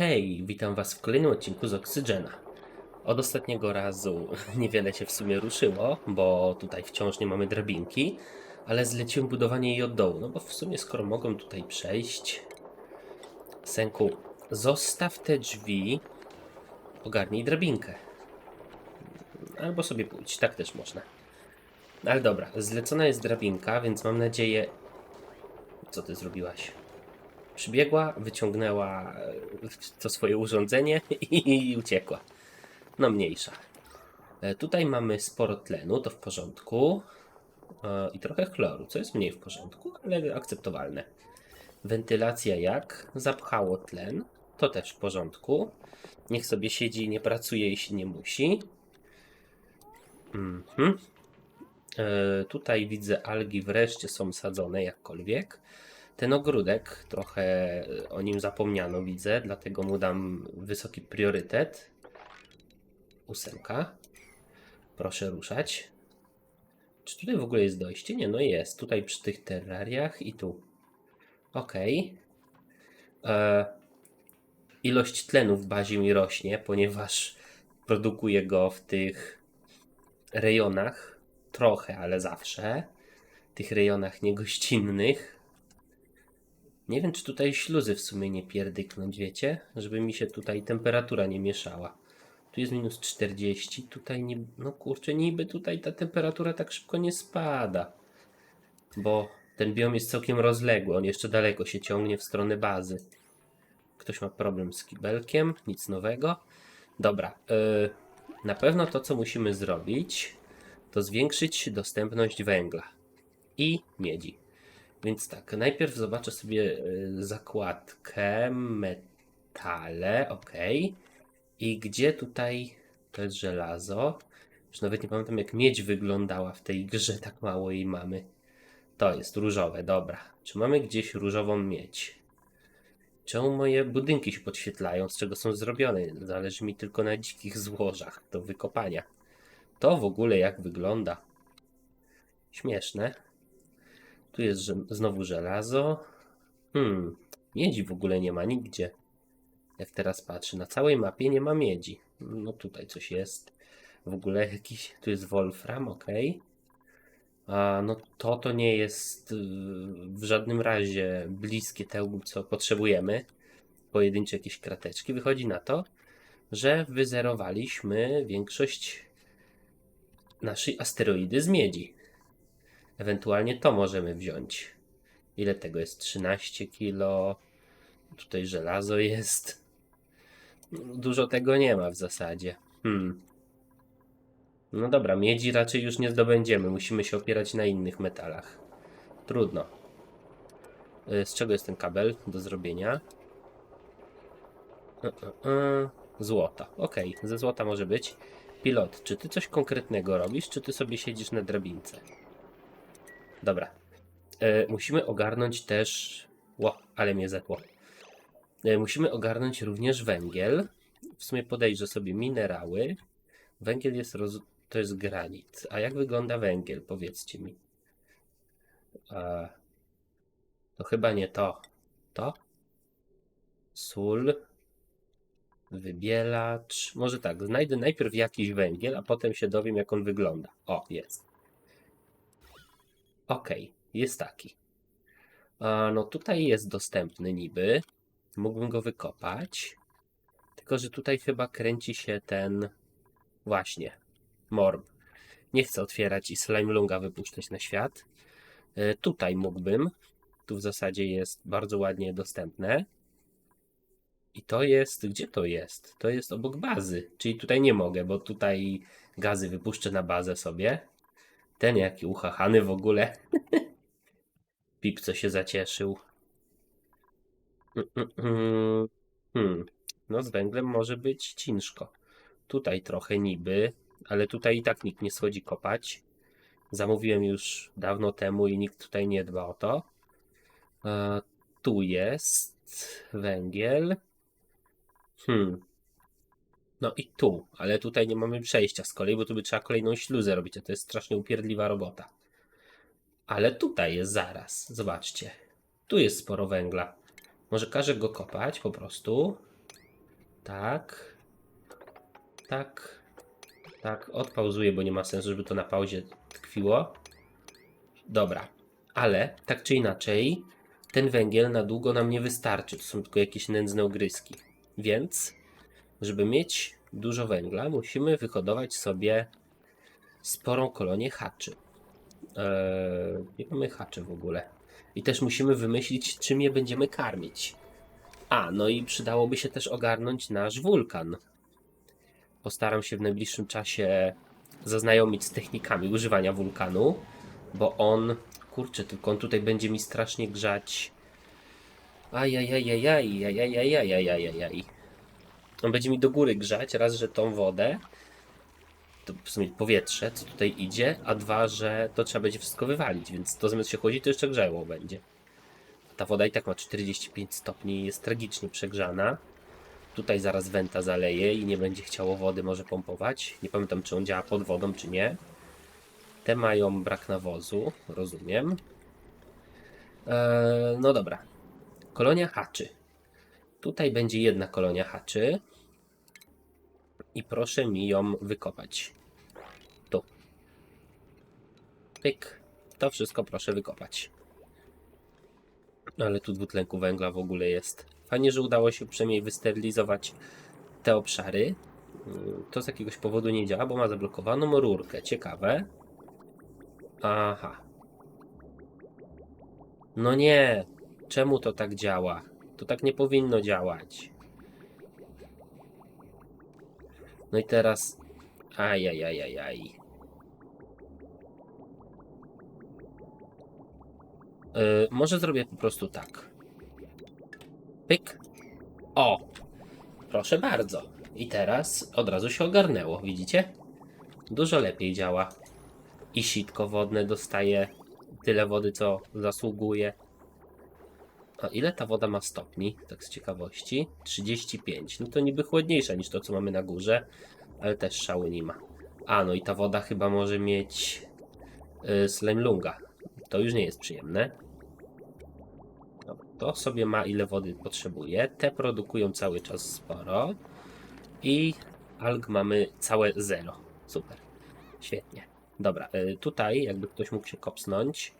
Hej, witam Was w kolejnym odcinku z Oksygena. Od ostatniego razu niewiele się w sumie ruszyło, bo tutaj wciąż nie mamy drabinki, ale zleciłem budowanie jej od dołu, no bo w sumie skoro mogą tutaj przejść... Senku, zostaw te drzwi, ogarnij drabinkę. Albo sobie pójdź, tak też można. Ale dobra, zlecona jest drabinka, więc mam nadzieję... Co ty zrobiłaś? Przybiegła, wyciągnęła e, to swoje urządzenie i uciekła. No mniejsza. E, Tutaj mamy sporo tlenu, to w porządku. E, I trochę chloru, co jest mniej w porządku, ale akceptowalne. Wentylacja jak? Zapchało tlen, to też w porządku. Niech sobie siedzi i nie pracuje, jeśli nie musi. Mhm. Tutaj widzę algi wreszcie są sadzone jakkolwiek. Ten ogródek, trochę e, o nim zapomniano, widzę, dlatego mu dam wysoki priorytet. Ósemka. Proszę ruszać. Czy tutaj w ogóle jest dojście? Nie, no jest. Tutaj przy tych terrariach i tu. Okej. E, Ilość tlenu w bazie mi rośnie, ponieważ produkuję go w tych rejonach. Trochę, ale zawsze. Tych rejonach niegościnnych. Nie wiem, czy tutaj śluzy w sumie nie pierdyknąć, wiecie? Żeby mi się tutaj temperatura nie mieszała. Tu jest minus 40, tutaj nie... No kurczę, niby tutaj ta temperatura tak szybko nie spada. Bo ten biom jest całkiem rozległy, on jeszcze daleko się ciągnie w stronę bazy. Ktoś ma problem z kibelkiem, nic nowego. Dobra, yy, na pewno to, co musimy zrobić, to zwiększyć dostępność węgla i miedzi. Więc tak, najpierw zobaczę sobie y, zakładkę metale, ok. I gdzie tutaj to jest żelazo? Już nawet nie pamiętam jak miedź wyglądała w tej grze, tak mało jej mamy. To jest różowe, dobra. Czy mamy gdzieś różową miedź? Czemu moje budynki się podświetlają? Z czego są zrobione? Zależy mi tylko na dzikich złożach do wykopania. To w ogóle jak wygląda? Śmieszne. Tu jest znowu żelazo. Hmm, miedzi w ogóle nie ma nigdzie. Jak teraz patrzę, na całej mapie nie ma miedzi. No tutaj coś jest. W ogóle jakiś, tu jest wolfram, ok. A no to to nie jest y, w żadnym razie bliskie temu, co potrzebujemy. Pojedyncze jakieś krateczki. Wychodzi na to, że wyzerowaliśmy większość naszej asteroidy z miedzi. Ewentualnie to możemy wziąć. Ile tego jest? 13 kilo. Tutaj żelazo jest. Dużo tego nie ma w zasadzie. Hmm. No dobra, miedzi raczej już nie zdobędziemy. Musimy się opierać na innych metalach. Trudno. Y, Z czego jest ten kabel do zrobienia? Y, y. Złota. Okej, ze złota może być. Pilot, czy ty coś konkretnego robisz, czy ty sobie siedzisz na drabince? Dobra. E, musimy ogarnąć też. Ło, ale mnie zetło. E, musimy ogarnąć również węgiel. W sumie podejrzę sobie minerały. Węgiel jest roz... to jest granit. A jak wygląda węgiel? Powiedzcie mi. E, to chyba nie to. To? Sól. Wybielacz. Może tak, znajdę najpierw jakiś węgiel, a potem się dowiem, jak on wygląda. O, jest. Okej, jest taki. No tutaj jest dostępny niby. Mógłbym go wykopać. Tylko, że tutaj chyba kręci się ten właśnie morb. Nie chcę otwierać i slime lunga wypuszczać na świat. E, tutaj mógłbym. Tu w zasadzie jest bardzo ładnie dostępne. I to jest, gdzie to jest? To jest obok bazy. Czyli tutaj nie mogę, bo tutaj gazy wypuszczę na bazę sobie. Ten jaki uchachany w ogóle. Pip co się zacieszył. Mm, mm, mm. Hmm. No z węglem może być ciężko. Tutaj trochę niby, ale tutaj i tak nikt nie schodzi kopać. Zamówiłem już dawno temu i nikt tutaj nie dba o to. E, tu jest węgiel. Hmm. No i tu, ale tutaj nie mamy przejścia z kolei, bo tu by trzeba kolejną śluzę robić, a to jest strasznie upierdliwa robota. Ale tutaj jest zaraz, zobaczcie. Tu jest sporo węgla. Może każę go kopać po prostu. Tak. Tak. Tak. Odpauzuję, bo nie ma sensu, żeby to na pauzie tkwiło. Dobra. Ale tak czy inaczej, ten węgiel na długo nam nie wystarczy. To są tylko jakieś nędzne ogryski. Więc, żeby mieć dużo węgla, musimy wyhodować sobie sporą kolonię haczy. Eee, nie mamy haczy w ogóle. I też musimy wymyślić, czym je będziemy karmić. A, no i przydałoby się też ogarnąć nasz wulkan. Postaram się w najbliższym czasie zaznajomić z technikami używania wulkanu, bo on, kurczę, tylko on tutaj będzie mi strasznie grzać. Ajajajajaj, ajajajajajajajaj. On będzie mi do góry grzać, raz, że tą wodę, to w sumie powietrze, co tutaj idzie, a dwa, że to trzeba będzie wszystko wywalić, więc to zamiast się chłodzić, to jeszcze grzało będzie. Ta woda i tak ma 45 stopni jest tragicznie przegrzana. Tutaj zaraz wenta zaleje i nie będzie chciało wody może pompować. Nie pamiętam, czy on działa pod wodą, czy nie. Te mają brak nawozu, rozumiem. Eee, no dobra. Kolonia haczy. Tutaj będzie jedna kolonia haczy. I proszę mi ją wykopać. Tu. Pyk. To wszystko proszę wykopać. Ale tu dwutlenku węgla w ogóle jest. Fajnie, że udało się przynajmniej wysterylizować te obszary. Mm, To z jakiegoś powodu nie działa, bo ma zablokowaną rurkę. Ciekawe. Aha. No nie. Czemu to tak działa? To tak nie powinno działać. No i teraz. Ajajajajaj. Yy, może zrobię po prostu tak. Pyk. O! Proszę bardzo. I teraz od razu się ogarnęło, widzicie? Dużo lepiej działa. I sitko wodne dostaje tyle wody, co zasługuje. A ile ta woda ma stopni? Tak z ciekawości. 35. No to niby chłodniejsza niż to, co mamy na górze, ale też szału nie ma. A, no i ta woda chyba może mieć yy, slime lunga. To już nie jest przyjemne. Dobra, to sobie ma ile wody potrzebuje. Te produkują cały czas sporo. I alg mamy całe zero. Super. Świetnie. Dobra, y, tutaj jakby ktoś mógł się kopsnąć,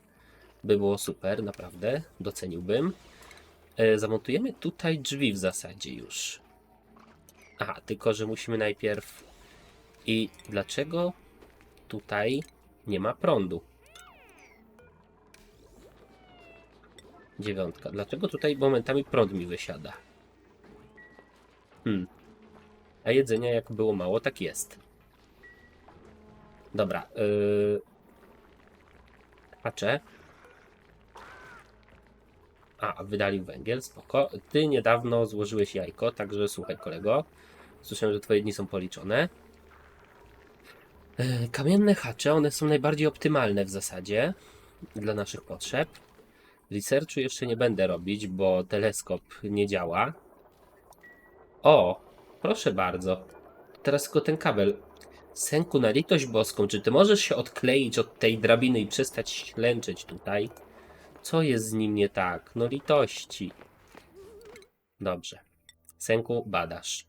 by było super, naprawdę. Doceniłbym. Y, Zamontujemy tutaj drzwi w zasadzie już. Aha, tylko że musimy najpierw. I dlaczego tutaj nie ma prądu? Dziewiątka. Dlaczego tutaj momentami prąd mi wysiada? Hmm. A jedzenia jak było mało, tak jest. Dobra. Yy... Patrzę. A, wydalił węgiel, spoko. Ty niedawno złożyłeś jajko, także słuchaj kolego. Słyszałem, że twoje dni są policzone. Yy, Kamienne hacze, one są najbardziej optymalne w zasadzie dla naszych potrzeb. Researchu jeszcze nie będę robić, bo teleskop nie działa. O, proszę bardzo. Teraz tylko ten kabel. Senku, na litość boską, czy ty możesz się odkleić od tej drabiny i przestać ślęczeć tutaj? Co jest z nim nie tak? No litości. Dobrze. Senku, badasz.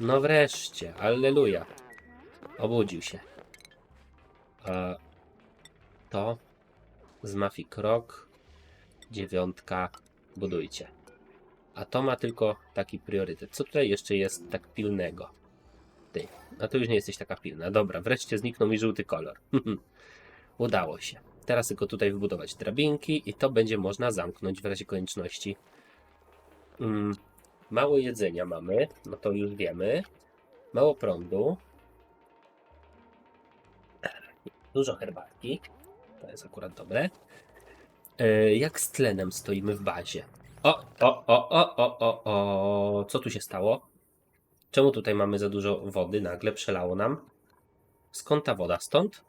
No wreszcie, alleluja. Obudził się. E, to z Mafii Krok, dziewiątka, budujcie. A to ma tylko taki priorytet. Co tutaj jeszcze jest tak pilnego? Ty, a tu już nie jesteś taka pilna. Dobra, wreszcie zniknął mi żółty kolor. Udało się. Teraz tylko tutaj wybudować drabinki i to będzie można zamknąć w razie konieczności. Mm, mało jedzenia mamy, no to już wiemy. Mało prądu. Dużo herbatki. To jest akurat dobre. E, jak z tlenem stoimy w bazie? O, o, o, o, o, o, o. Co tu się stało? Czemu tutaj mamy za dużo wody? Nagle przelało nam. Skąd ta woda? Stąd?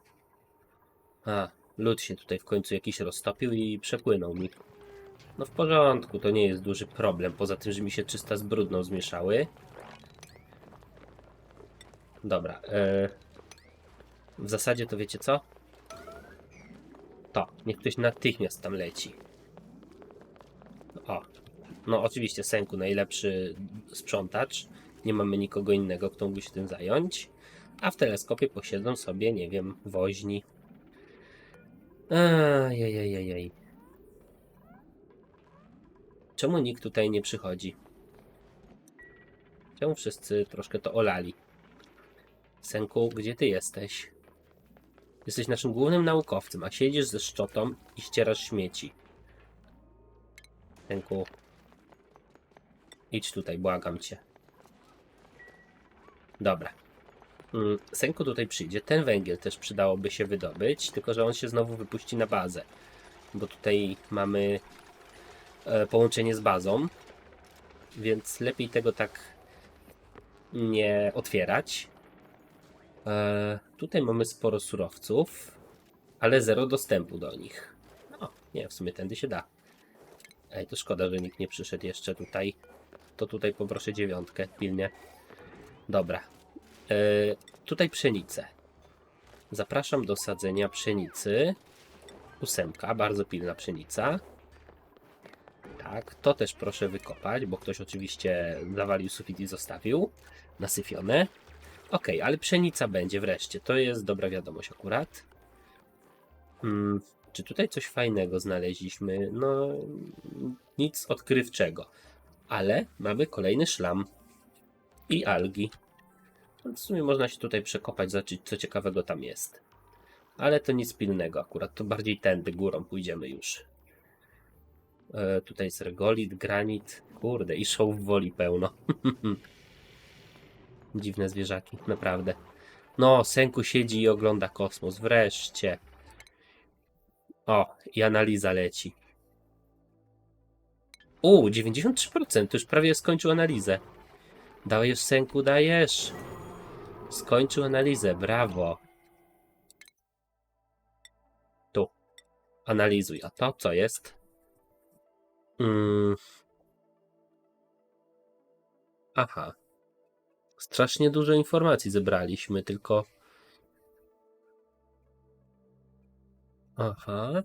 A, lód się tutaj w końcu jakiś roztopił i przepłynął mi. No w porządku, to nie jest duży problem. Poza tym, że mi się czysta z brudną zmieszały. Dobra. E, w zasadzie to wiecie co? To, niech ktoś natychmiast tam leci. O. No oczywiście Senku najlepszy sprzątacz. Nie mamy nikogo innego, kto mógłby się tym zająć. A w teleskopie posiedzą sobie, nie wiem, woźni. Ajajajajaj. Czemu nikt tutaj nie przychodzi? Czemu wszyscy troszkę to olali? Senku, gdzie ty jesteś? Jesteś naszym głównym naukowcem, a siedzisz ze szczotą i ścierasz śmieci. Senku, idź tutaj, błagam cię. Dobra. Mm, Senku tutaj przyjdzie. Ten węgiel też przydałoby się wydobyć, tylko że on się znowu wypuści na bazę. Bo tutaj mamy e, połączenie z bazą, więc lepiej tego tak nie otwierać. E, tutaj mamy sporo surowców, ale zero dostępu do nich. No, nie, w sumie tędy się da. Ej, to szkoda, że nikt nie przyszedł jeszcze tutaj. To tutaj poproszę dziewiątkę, pilnie. Dobra. E, tutaj pszenicę. Zapraszam do sadzenia pszenicy. Ósemka, bardzo pilna pszenica. Tak, to też proszę wykopać, bo ktoś oczywiście zawalił sufit i zostawił. Nasyfione. Ok, ale pszenica będzie wreszcie. To jest dobra wiadomość akurat. Hmm, czy tutaj coś fajnego znaleźliśmy? No, nic odkrywczego. Ale mamy kolejny szlam i algi. No, W sumie można się tutaj przekopać, zobaczyć co ciekawego tam jest. Ale to nic pilnego akurat, to bardziej tędy górą pójdziemy już. E, tutaj jest regolit, granit, kurde i show woli pełno. Dziwne zwierzaki, naprawdę. No, Senku siedzi i ogląda kosmos, wreszcie. O, i analiza leci. U, 93%, to już prawie skończył analizę. Dajesz, Senku, dajesz. Skończył analizę, brawo. Tu. Analizuj. A to co jest? Mm. Aha. Strasznie dużo informacji zebraliśmy, tylko. Aha.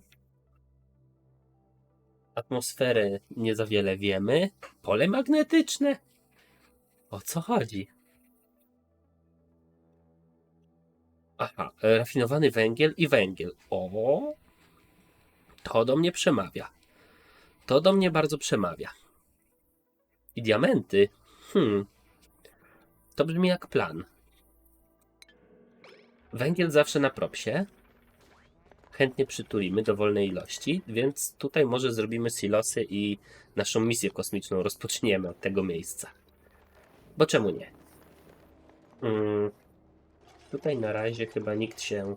Atmosferę nie za wiele wiemy. Pole magnetyczne. O co chodzi? Aha, rafinowany węgiel i węgiel. O, to do mnie przemawia. To do mnie bardzo przemawia. I diamenty. Hmm. To brzmi jak plan. Węgiel zawsze na propsie. Chętnie przytulimy dowolnej ilości, więc tutaj może zrobimy silosy i naszą misję kosmiczną rozpoczniemy od tego miejsca. Bo czemu nie? Hmm. Tutaj na razie chyba nikt się.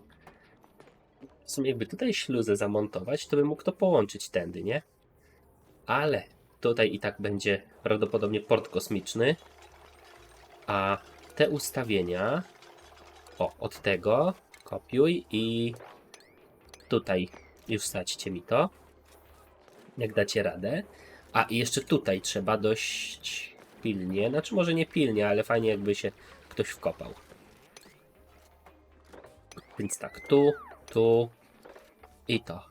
W sumie, jakby tutaj śluzę zamontować, to by mógł to połączyć tędy, nie? Ale tutaj i tak będzie prawdopodobnie port kosmiczny. A te ustawienia. O, od tego kopiuj i tutaj już wsadźcie mi to. Jak dacie radę. A i jeszcze tutaj trzeba dość pilnie. Znaczy, może nie pilnie, ale fajnie, jakby się ktoś wkopał. Więc tak, tu, tu i to.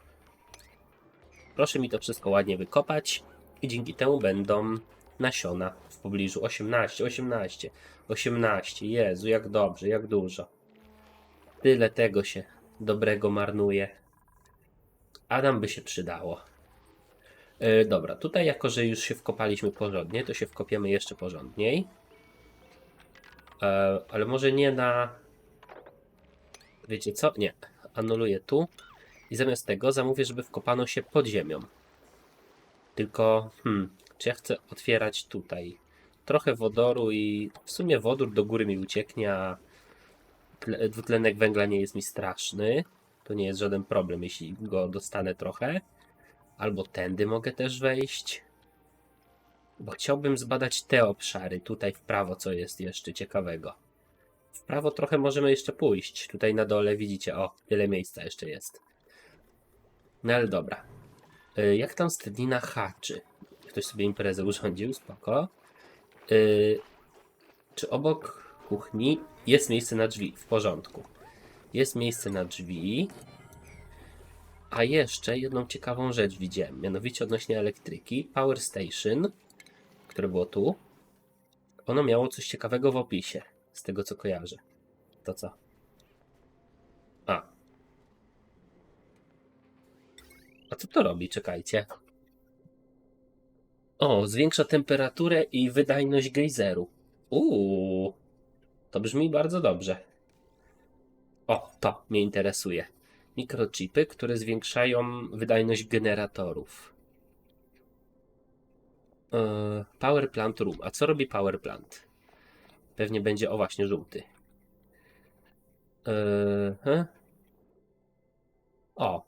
Proszę mi to wszystko ładnie wykopać i dzięki temu będą nasiona w pobliżu. 18, 18, 18. Jezu, jak dobrze, jak dużo. Tyle tego się dobrego marnuje. A nam by się przydało. Yy, dobra, tutaj jako, że już się wkopaliśmy porządnie, to się wkopiemy jeszcze porządniej. E, ale może nie na Wiecie co? Nie. Anuluję tu. I zamiast tego zamówię, żeby wkopano się pod ziemią. Tylko, hmm, czy ja chcę otwierać tutaj? Trochę wodoru i w sumie wodór do góry mi ucieknie, a tle- dwutlenek węgla nie jest mi straszny. To nie jest żaden problem, jeśli go dostanę trochę. Albo tędy mogę też wejść. Bo chciałbym zbadać te obszary tutaj w prawo, co jest jeszcze ciekawego. W prawo trochę możemy jeszcze pójść. Tutaj na dole widzicie, o, tyle miejsca jeszcze jest. No ale dobra. Y, Jak tam stadnina haczy? Ktoś sobie imprezę urządził, spoko. Y, Czy obok kuchni jest miejsce na drzwi? W porządku. Jest miejsce na drzwi. A jeszcze jedną ciekawą rzecz widziałem, mianowicie odnośnie elektryki. Power Station, które było tu, ono miało coś ciekawego w opisie, z tego co kojarzę. To co? A. A co to robi? Czekajcie. O, zwiększa temperaturę i wydajność gejzeru. Uuu, to brzmi bardzo dobrze. O, to mnie interesuje. Mikrochipy, które zwiększają wydajność generatorów. Eee, Power Plant Room. A co robi Power Plant? Pewnie będzie, o właśnie, żółty. Eee? O.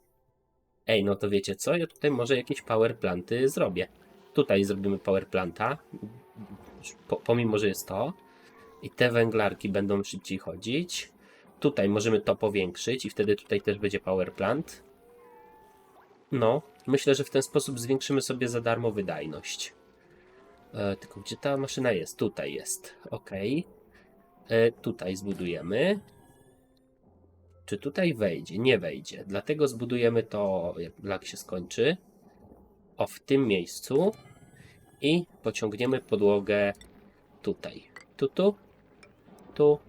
Ej, no to wiecie co? Ja tutaj może jakieś power planty zrobię. Tutaj zrobimy power planta. Po, pomimo, że jest to. I te węglarki będą szybciej chodzić. Tutaj możemy to powiększyć i wtedy tutaj też będzie power plant. No, myślę, że w ten sposób zwiększymy sobie za darmo wydajność. E, tylko gdzie ta maszyna jest? Tutaj jest. Ok. E, tutaj zbudujemy. Czy tutaj wejdzie? Nie wejdzie. Dlatego zbudujemy to, jak się skończy. O, w tym miejscu. I pociągniemy podłogę tutaj. Tu, tu, tu.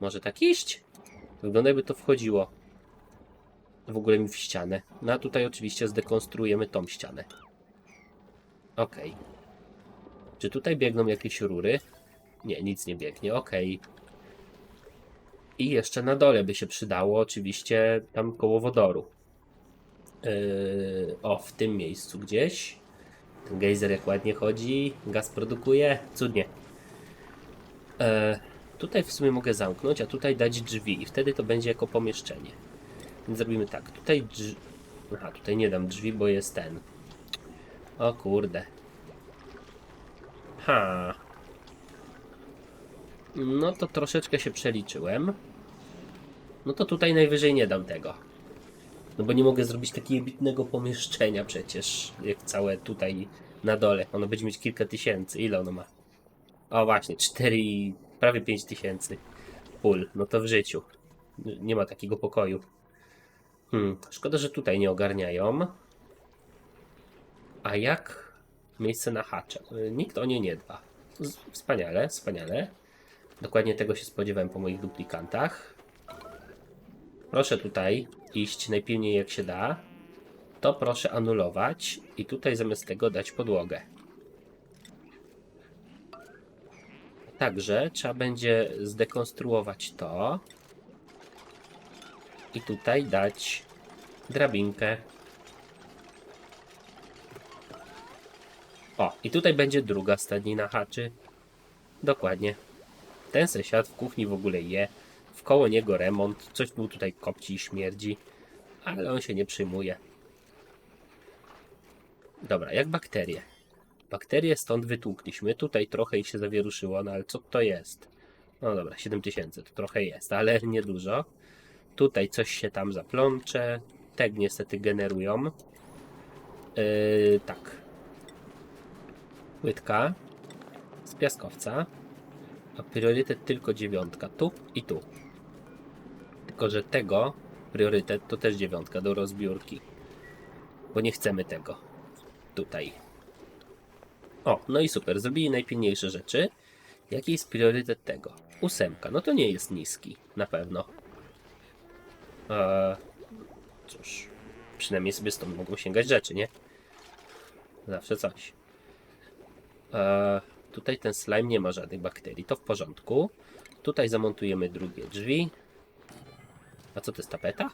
Może tak iść? Wygląda jakby to wchodziło w ogóle mi w ścianę. No a tutaj oczywiście zdekonstruujemy tą ścianę. Ok. Czy tutaj biegną jakieś rury? Nie, nic nie biegnie. Ok. I jeszcze na dole by się przydało, oczywiście tam koło wodoru. Yy, o, w tym miejscu gdzieś. Ten gejzer jak ładnie chodzi, gaz produkuje, cudnie. E, tutaj w sumie mogę zamknąć, a tutaj dać drzwi i wtedy to będzie jako pomieszczenie. Więc zrobimy tak, tutaj drzwi... Aha, tutaj nie dam drzwi, bo jest ten. O kurde. Ha. No to troszeczkę się przeliczyłem. No to tutaj najwyżej nie dam tego. No bo nie mogę zrobić takiego bitnego pomieszczenia przecież, jak całe tutaj na dole. Ono będzie mieć kilka tysięcy. Ile ono ma? O właśnie, 4 i prawie 5 tysięcy pól. No to w życiu. Nie ma takiego pokoju. Hmm, szkoda, że tutaj nie ogarniają. A jak miejsce na hacze? Y, Nikt o nie nie dba. Wspaniale, wspaniale. Dokładnie tego się spodziewałem po moich duplikantach. Proszę tutaj iść najpilniej jak się da. To proszę anulować i tutaj zamiast tego dać podłogę. Także trzeba będzie zdekonstruować to i tutaj dać drabinkę. O, i tutaj będzie druga stadnina haczy. Dokładnie. Ten sąsiad w kuchni w ogóle je. Wkoło niego remont. Coś mu tutaj kopci i śmierdzi. Ale on się nie przyjmuje. Dobra, jak bakterie. Bakterie stąd wytłukliśmy. Tutaj trochę ich się zawieruszyło, no ale co to jest? No dobra, 7000 to trochę jest, ale niedużo. Tutaj coś się tam zaplącze. Te niestety generują. Yy, tak. Łydka z piaskowca. A priorytet tylko dziewiątka. Tu i tu. Tylko, że tego priorytet to też dziewiątka do rozbiórki. Bo nie chcemy tego. Tutaj. O, no i super. Zrobili najpilniejsze rzeczy. Jaki jest priorytet tego? Ósemka. No to nie jest niski. Na pewno. Eee, cóż. Przynajmniej sobie stąd mogą sięgać rzeczy, nie? Zawsze coś. Eee, tutaj ten slime nie ma żadnych bakterii. To w porządku. Tutaj zamontujemy drugie drzwi. A co to jest tapeta?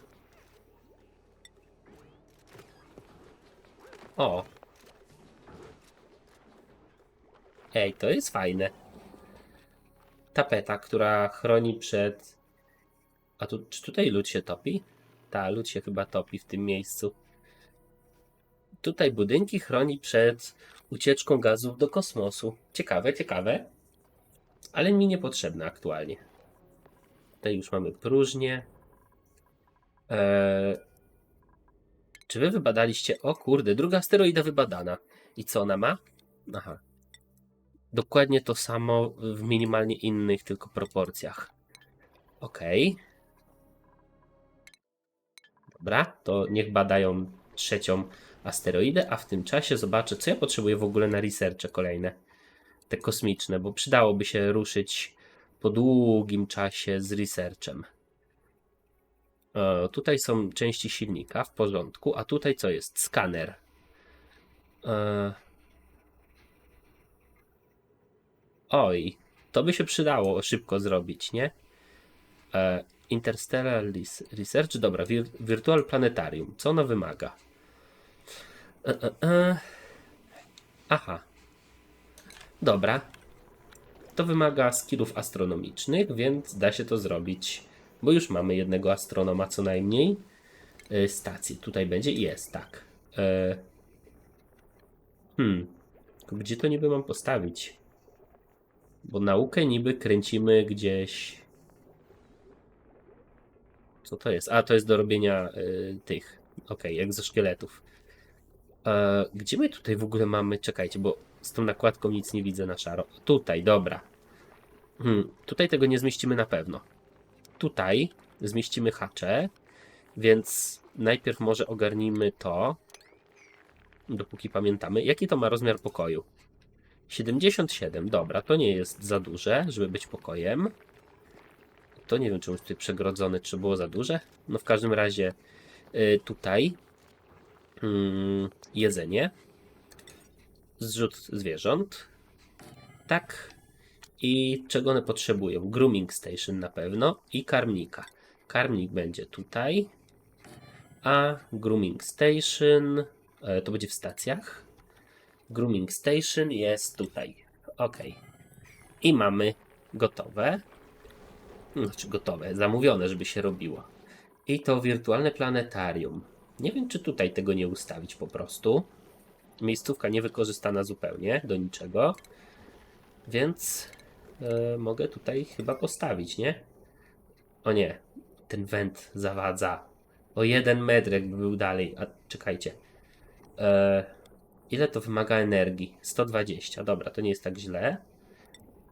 O. Ej, to jest fajne. Tapeta, która chroni przed. A tu, czy tutaj lód się topi? Ta, lód się chyba topi w tym miejscu. Tutaj budynki chroni przed ucieczką gazów do kosmosu. Ciekawe, ciekawe. Ale mi niepotrzebne aktualnie. Tutaj już mamy próżnię. Eee, czy wy wybadaliście? O kurde, druga asteroida wybadana. I co ona ma? Aha. Dokładnie to samo w minimalnie innych tylko proporcjach. Okej. Dobra, to niech badają trzecią asteroidę, a w tym czasie zobaczę, co ja potrzebuję w ogóle na researche kolejne. Te kosmiczne, bo przydałoby się ruszyć po długim czasie z researchem. E, tutaj są części silnika, w porządku, a tutaj co jest? Skaner. E, Oj, to by się przydało szybko zrobić, nie? E, Interstellar Res- Research, dobra, Virtual Planetarium. Co ono wymaga? E, e, e. Aha. Dobra. To wymaga skillów astronomicznych, więc da się to zrobić, bo już mamy jednego astronoma co najmniej. E, stacji tutaj będzie jest, tak. E, hmm. Gdzie to niby mam postawić? Bo naukę niby kręcimy gdzieś. Co to jest? A, to jest do robienia y, tych. Okej, egzoszkieletów. E, gdzie my tutaj w ogóle mamy? Czekajcie, bo z tą nakładką nic nie widzę na szaro. Tutaj, dobra. Hmm, tutaj tego nie zmieścimy na pewno. Tutaj zmieścimy hacze, więc najpierw może ogarnijmy to. Dopóki pamiętamy. Jaki to ma rozmiar pokoju? 77, dobra, to nie jest za duże, żeby być pokojem. To nie wiem, czy on tutaj przegrodzony, czy było za duże. No w każdym razie y, tutaj mm, jedzenie, zrzut zwierząt, tak, i czego one potrzebują? Grooming station na pewno i karmnika. Karmnik będzie tutaj, a grooming station e, to będzie w stacjach. Grooming Station jest tutaj. Ok. I mamy gotowe. Znaczy gotowe, zamówione, żeby się robiło. I to wirtualne planetarium. Nie wiem, czy tutaj tego nie ustawić po prostu. Miejscówka niewykorzystana zupełnie do niczego. Więc e, mogę tutaj chyba postawić, nie? O nie, ten węd zawadza. O jeden metr jakby był dalej. A czekajcie. E, Ile to wymaga energii? 120. Dobra, to nie jest tak źle.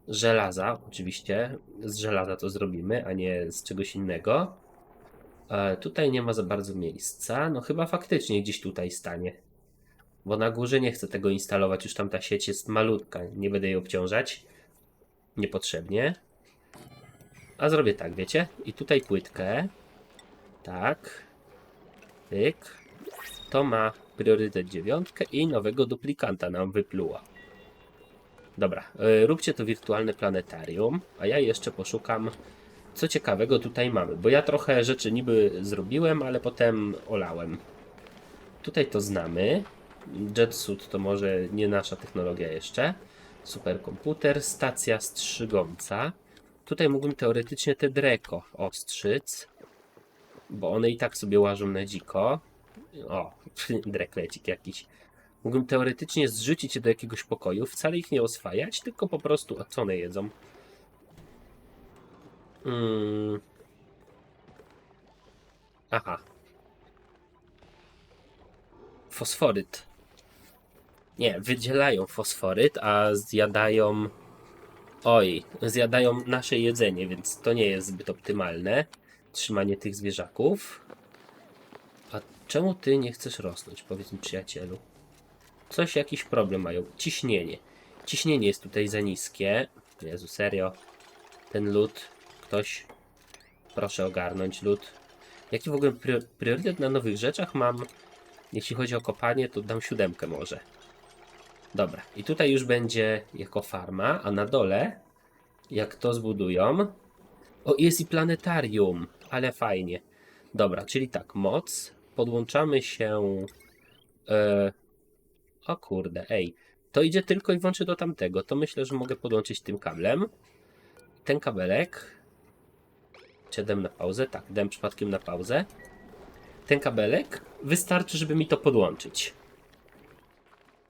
Żelaza, oczywiście. Z żelaza to zrobimy, a nie z czegoś innego. E, tutaj nie ma za bardzo miejsca. No chyba faktycznie gdzieś tutaj stanie. Bo na górze nie chcę tego instalować. Już tam ta sieć jest malutka. Nie będę jej obciążać. Niepotrzebnie. A zrobię tak, wiecie? I tutaj płytkę. Tak. Pyk. To ma priorytet dziewiątkę i nowego duplikanta nam wypluła. Dobra, y, róbcie to wirtualne planetarium, a ja jeszcze poszukam, co ciekawego tutaj mamy, bo ja trochę rzeczy niby zrobiłem, ale potem olałem. Tutaj to znamy. Jetsuit to może nie nasza technologia jeszcze. Superkomputer, stacja strzygąca. Tutaj mógłbym teoretycznie te dreko ostrzyc, bo one i tak sobie łażą na dziko. O, dreklecik jakiś. Mógłbym teoretycznie zrzucić je do jakiegoś pokoju, wcale ich nie oswajać, tylko po prostu. A co one jedzą? Mm. Aha. Fosforyt. Nie, wydzielają fosforyt, a zjadają. Oj, zjadają nasze jedzenie, więc to nie jest zbyt optymalne. Trzymanie tych zwierzaków. A czemu ty nie chcesz rosnąć? Powiedz mi, przyjacielu. Coś, jakiś problem mają. Ciśnienie. Ciśnienie jest tutaj za niskie. Jezu, serio. Ten lód. Ktoś. Proszę ogarnąć lód. Jaki w ogóle prio- priorytet na nowych rzeczach mam? Jeśli chodzi o kopanie, to dam siódemkę może. Dobra. I tutaj już będzie jako farma, a na dole, jak to zbudują... O, jest i planetarium, ale fajnie. Dobra, czyli tak, moc. Podłączamy się. E, o kurde, ej. To idzie tylko i wyłącznie do tamtego. To myślę, że mogę podłączyć tym kablem. Ten kabelek. Czy dam na pauzę? Tak, dam przypadkiem na pauzę. Ten kabelek wystarczy, żeby mi to podłączyć.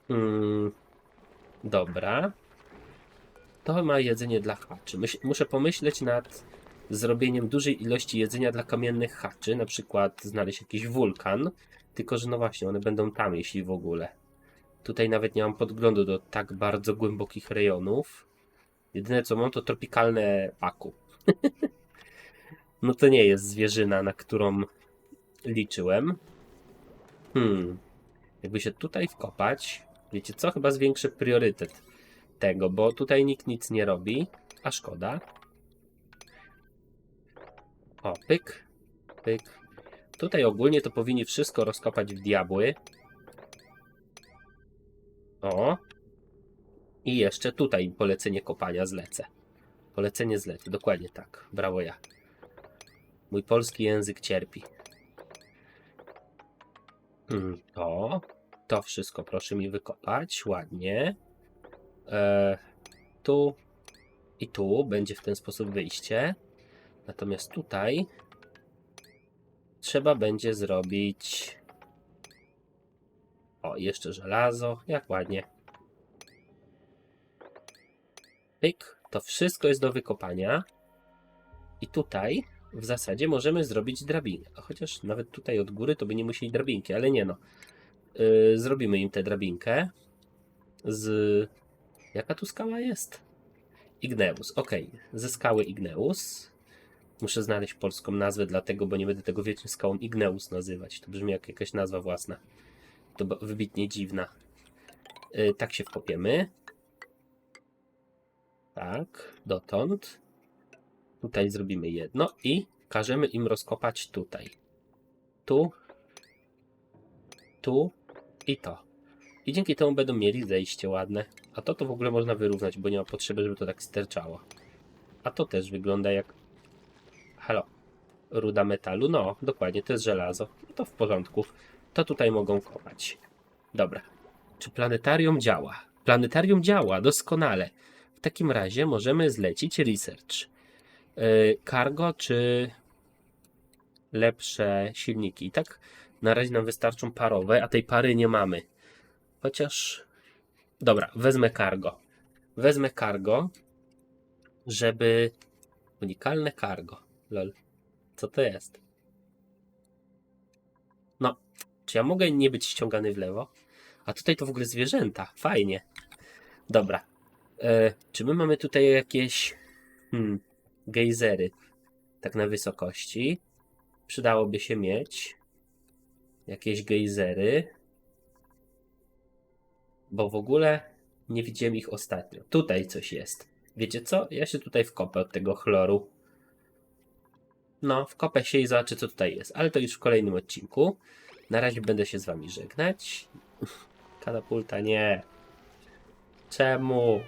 Mm, dobra. To ma jedzenie dla haczy. Myśl, muszę pomyśleć nad zrobieniem dużej ilości jedzenia dla kamiennych haczy, na przykład znaleźć jakiś wulkan, tylko że no właśnie, one będą tam, jeśli w ogóle. Tutaj nawet nie mam podglądu do tak bardzo głębokich rejonów. Jedyne co mam to tropikalne paku. no to nie jest zwierzyna, na którą liczyłem. Hmm. Jakby się tutaj wkopać, wiecie co? Chyba zwiększę priorytet tego, bo tutaj nikt nic nie robi, a szkoda. O, pyk, pyk. Tutaj ogólnie to powinni wszystko rozkopać w diabły. O. I jeszcze tutaj polecenie kopania zlecę. Polecenie zlecę, dokładnie tak. Brawo ja. Mój polski język cierpi. Mm, To, to wszystko proszę mi wykopać ładnie. E, tu i tu będzie w ten sposób wyjście. Natomiast tutaj trzeba będzie zrobić. O, jeszcze żelazo. Jak ładnie. Pyk. To wszystko jest do wykopania. I tutaj w zasadzie możemy zrobić drabinę. A chociaż nawet tutaj od góry to by nie musieli drabinki, ale nie no. Yy, zrobimy im tę drabinkę z. Jaka tu skała jest? Igneus. Ok, ze skały Igneus. Muszę znaleźć polską nazwę, dlatego, bo nie będę tego wiecznie skałą Igneus nazywać. To brzmi jak jakaś nazwa własna. To wybitnie dziwna. Yy, tak się wkopiemy. Tak, dotąd. Tutaj zrobimy jedno i każemy im rozkopać tutaj. Tu, tu i to. I dzięki temu będą mieli zejście ładne. A to to w ogóle można wyrównać, bo nie ma potrzeby, żeby to tak sterczało. A to też wygląda jak... Halo. Ruda metalu. No, dokładnie, to jest żelazo. No to w porządku. To tutaj mogą kopać. Dobra. Czy planetarium działa? Planetarium działa, doskonale. W takim razie możemy zlecić research. Yy, Cargo czy lepsze silniki? I tak na razie nam wystarczą parowe, a tej pary nie mamy. Chociaż. Dobra, wezmę cargo. Wezmę cargo, żeby. Unikalne cargo. Lol. Co to jest? No, czy ja mogę nie być ściągany w lewo? A tutaj to w ogóle zwierzęta. Fajnie. Dobra. E, czy my mamy tutaj jakieś. Hmm, gejzery? Tak na wysokości. Przydałoby się mieć jakieś gejzery. Bo w ogóle nie widziałem ich ostatnio. Tutaj coś jest. Wiecie co? Ja się tutaj wkopę od tego chloru. No, wkopę się i zobaczę, co tutaj jest. Ale to już w kolejnym odcinku. Na razie będę się z wami żegnać. Katapulta, nie. Czemu?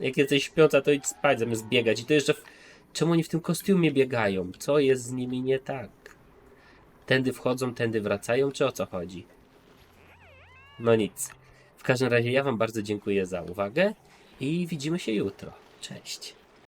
Jak jesteś śpiąca, to idź spać zamiast biegać. I to jeszcze... W... Czemu oni w tym kostiumie biegają? Co jest z nimi nie tak? Tędy wchodzą, tędy wracają, czy o co chodzi? No nic. W każdym razie ja wam bardzo dziękuję za uwagę i widzimy się jutro. Cześć.